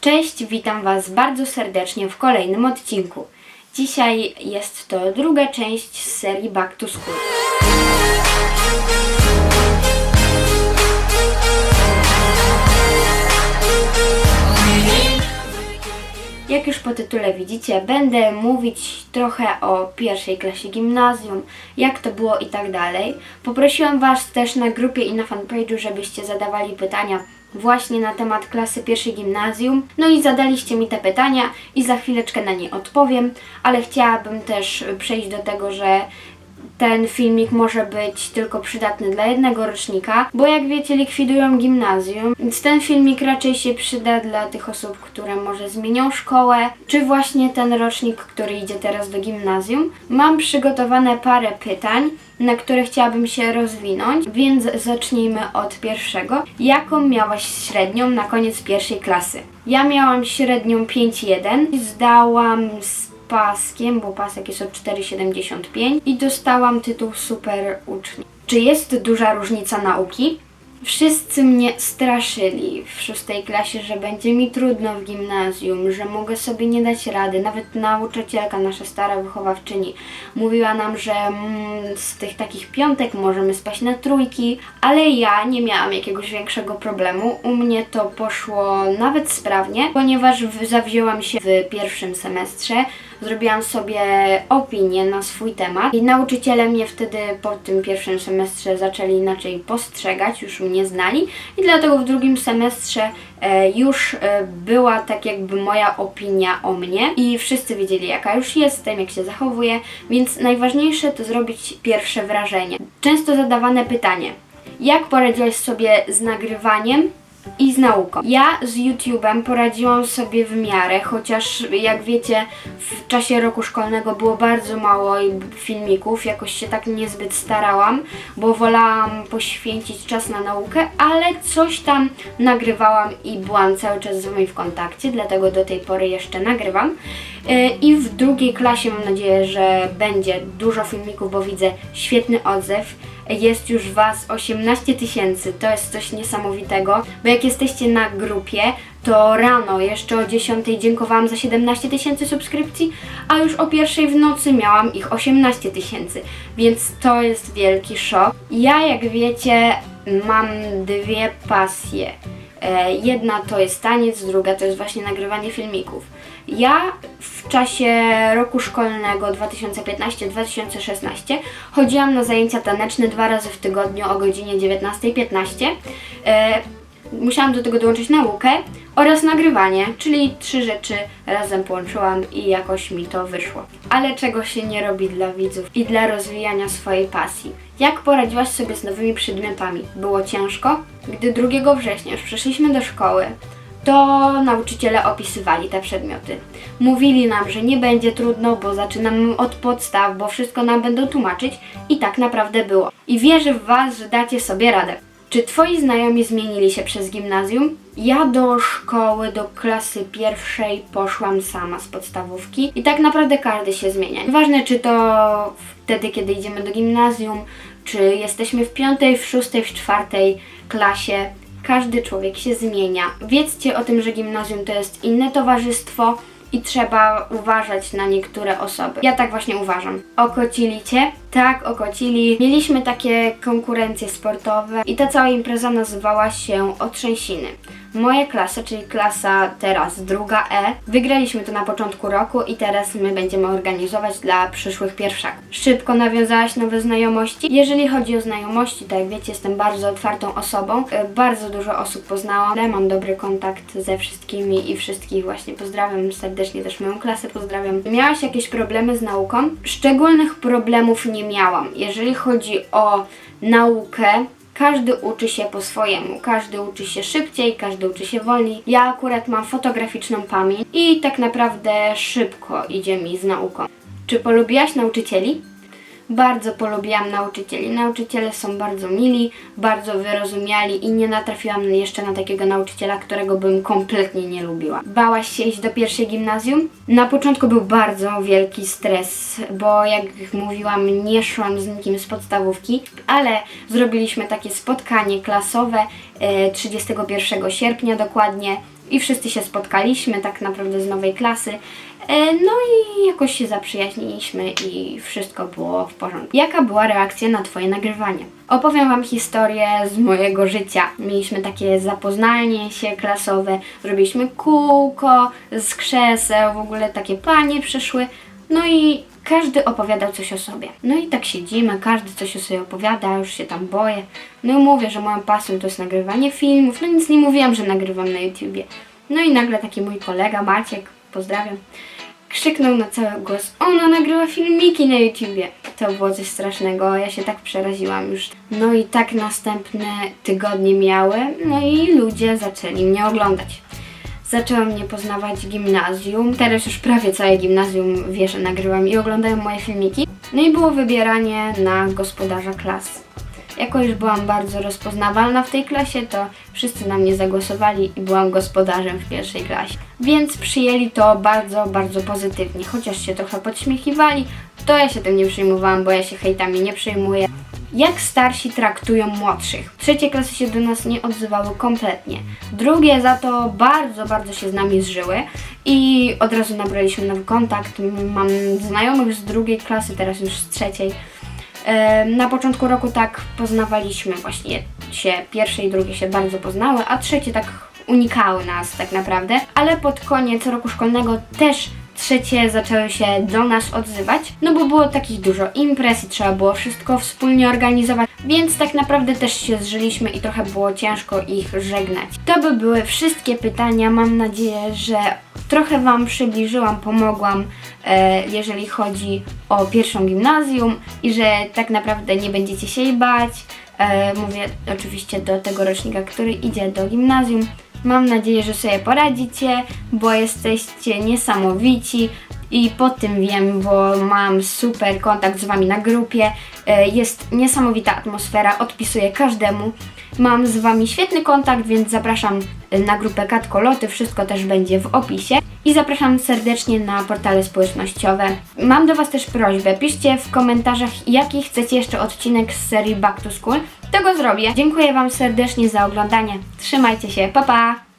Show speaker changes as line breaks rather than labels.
Cześć, witam Was bardzo serdecznie w kolejnym odcinku. Dzisiaj jest to druga część z serii Back to School. Jak już po tytule widzicie, będę mówić trochę o pierwszej klasie gimnazjum, jak to było i tak dalej. Poprosiłam Was też na grupie i na fanpage'u, żebyście zadawali pytania właśnie na temat klasy pierwszej gimnazjum. No i zadaliście mi te pytania i za chwileczkę na nie odpowiem, ale chciałabym też przejść do tego, że ten filmik może być tylko przydatny dla jednego rocznika, bo jak wiecie likwidują gimnazjum, więc ten filmik raczej się przyda dla tych osób, które może zmienią szkołę, czy właśnie ten rocznik, który idzie teraz do gimnazjum. Mam przygotowane parę pytań, na które chciałabym się rozwinąć, więc zacznijmy od pierwszego. Jaką miałaś średnią na koniec pierwszej klasy? Ja miałam średnią 5,1, zdałam z paskiem, bo pasek jest od 4,75 i dostałam tytuł super ucznia. Czy jest duża różnica nauki? Wszyscy mnie straszyli w szóstej klasie, że będzie mi trudno w gimnazjum, że mogę sobie nie dać rady. Nawet nauczycielka, nasza stara wychowawczyni, mówiła nam, że mm, z tych takich piątek możemy spaść na trójki, ale ja nie miałam jakiegoś większego problemu. U mnie to poszło nawet sprawnie, ponieważ zawzięłam się w pierwszym semestrze zrobiłam sobie opinię na swój temat i nauczyciele mnie wtedy po tym pierwszym semestrze zaczęli inaczej postrzegać, już mnie znali i dlatego w drugim semestrze e, już e, była tak jakby moja opinia o mnie i wszyscy wiedzieli jaka już jestem, jak się zachowuję, więc najważniejsze to zrobić pierwsze wrażenie. Często zadawane pytanie, jak poradziłaś sobie z nagrywaniem i z nauką. Ja z YouTube'em poradziłam sobie w miarę, chociaż jak wiecie, w czasie roku szkolnego było bardzo mało filmików, jakoś się tak niezbyt starałam, bo wolałam poświęcić czas na naukę, ale coś tam nagrywałam i byłam cały czas z Wami w kontakcie, dlatego do tej pory jeszcze nagrywam. Yy, I w drugiej klasie mam nadzieję, że będzie dużo filmików, bo widzę świetny odzew jest już Was 18 tysięcy. To jest coś niesamowitego, bo jak jesteście na grupie, to rano jeszcze o 10 dziękowałam za 17 tysięcy subskrypcji, a już o pierwszej w nocy miałam ich 18 tysięcy, więc to jest wielki szok. Ja, jak wiecie, mam dwie pasje. E, Jedna to jest taniec, druga to jest właśnie nagrywanie filmików. Ja w czasie roku szkolnego 2015-2016 chodziłam na zajęcia taneczne dwa razy w tygodniu o godzinie 19.15. E, musiałam do tego dołączyć naukę oraz nagrywanie, czyli trzy rzeczy razem połączyłam i jakoś mi to wyszło. Ale czego się nie robi dla widzów i dla rozwijania swojej pasji. Jak poradziłaś sobie z nowymi przedmiotami? Było ciężko? Gdy 2 września już przeszliśmy do szkoły, to nauczyciele opisywali te przedmioty. Mówili nam, że nie będzie trudno, bo zaczynamy od podstaw, bo wszystko nam będą tłumaczyć i tak naprawdę było. I wierzę w Was, że dacie sobie radę. Czy Twoi znajomi zmienili się przez gimnazjum? Ja do szkoły, do klasy pierwszej poszłam sama z podstawówki i tak naprawdę każdy się zmienia. Nieważne czy to wtedy, kiedy idziemy do gimnazjum, czy jesteśmy w piątej, w szóstej, w czwartej klasie, każdy człowiek się zmienia. Wiedzcie o tym, że gimnazjum to jest inne towarzystwo i trzeba uważać na niektóre osoby. Ja tak właśnie uważam. Okocili cię? Tak, okocili. Mieliśmy takie konkurencje sportowe i ta cała impreza nazywała się Otrzęsiny. Moja klasa, czyli klasa teraz druga E, wygraliśmy to na początku roku i teraz my będziemy organizować dla przyszłych pierwszaków. Szybko nawiązałaś nowe znajomości. Jeżeli chodzi o znajomości, to jak wiecie, jestem bardzo otwartą osobą. E, Bardzo dużo osób poznałam, ale mam dobry kontakt ze wszystkimi i wszystkich właśnie pozdrawiam serdecznie, też moją klasę pozdrawiam. Miałaś jakieś problemy z nauką? Szczególnych problemów nie miałam. Jeżeli chodzi o naukę, każdy uczy się po swojemu, każdy uczy się szybciej, każdy uczy się wolniej. Ja akurat mam fotograficzną pamięć i tak naprawdę szybko idzie mi z nauką. Czy polubiłaś nauczycieli? Bardzo polubiłam nauczycieli. Nauczyciele są bardzo mili, bardzo wyrozumiali i nie natrafiłam jeszcze na takiego nauczyciela, którego bym kompletnie nie lubiła. Bałaś się iść do pierwszej gimnazjum? Na początku był bardzo wielki stres, bo jak mówiłam, nie szłam z nikim z podstawówki, ale zrobiliśmy takie spotkanie klasowe e, 31 sierpnia dokładnie i wszyscy się spotkaliśmy tak naprawdę z nowej klasy. E, No i jakoś się zaprzyjaźniliśmy i wszystko było w porządku. Jaka była reakcja na Twoje nagrywanie? Opowiem Wam historię z mojego życia. Mieliśmy takie zapoznanie się klasowe, zrobiliśmy kółko z krzeseł, w ogóle takie panie przyszły. No i każdy opowiadał coś o sobie. No i tak siedzimy, każdy coś o sobie opowiada, już się tam boję. No i mówię, że moją pasją to jest nagrywanie filmów. No nic nie mówiłam, że nagrywam na YouTubie. No i nagle taki mój kolega Maciek, pozdrawiam, krzyknął na cały głos, ona nagrywa filmiki na YouTubie. To było coś strasznego, ja się tak przeraziłam już. No i tak następne tygodnie miały, no i ludzie zaczęli mnie oglądać. Zaczęła mnie poznawać gimnazjum. Teraz już prawie całe gimnazjum wie, że nagrywam i oglądają moje filmiki. No i było wybieranie na gospodarza klas. Jako już byłam bardzo rozpoznawalna w tej klasie, to wszyscy na mnie zagłosowali i byłam gospodarzem w pierwszej klasie. Więc przyjęli to bardzo, bardzo pozytywnie. Chociaż się trochę podśmiechiwali, to ja się tym nie przejmowałam, bo ja się hejtami nie przejmuję. Jak starsi traktują młodszych? Trzecie klasy się do nas nie odzywały kompletnie. Drugie za to bardzo, bardzo się z nami zżyły i od razu nabraliśmy nowy kontakt. Mam znajomych z drugiej klasy, teraz już z trzeciej. Na początku roku tak poznawaliśmy właśnie się, pierwsze i drugie się bardzo poznały, a trzecie tak unikały nas tak naprawdę, ale pod koniec roku szkolnego też trzecie zaczęły się do nas odzywać, no bo było takich dużo imprez i trzeba było wszystko wspólnie organizować, więc tak naprawdę też się zżyliśmy i trochę było ciężko ich żegnać. To by były wszystkie pytania, mam nadzieję, że trochę Wam przybliżyłam, pomogłam, e, jeżeli chodzi o pierwszą gimnazjum i że tak naprawdę nie będziecie się jej bać. E, mówię oczywiście do tego rocznika, który idzie do gimnazjum. Mam nadzieję, że sobie poradzicie, bo jesteście niesamowici i po tym wiem, bo mam super kontakt z Wami na grupie. E, Jest niesamowita atmosfera, odpisuję każdemu. Mam z Wami świetny kontakt, więc zapraszam na grupę Katkoloty, wszystko też będzie w opisie. I zapraszam serdecznie na portale społecznościowe. Mam do Was też prośbę, piszcie w komentarzach, jaki chcecie jeszcze odcinek z serii Back to School. To go zrobię. Dziękuję Wam serdecznie za oglądanie. Trzymajcie się, pa pa!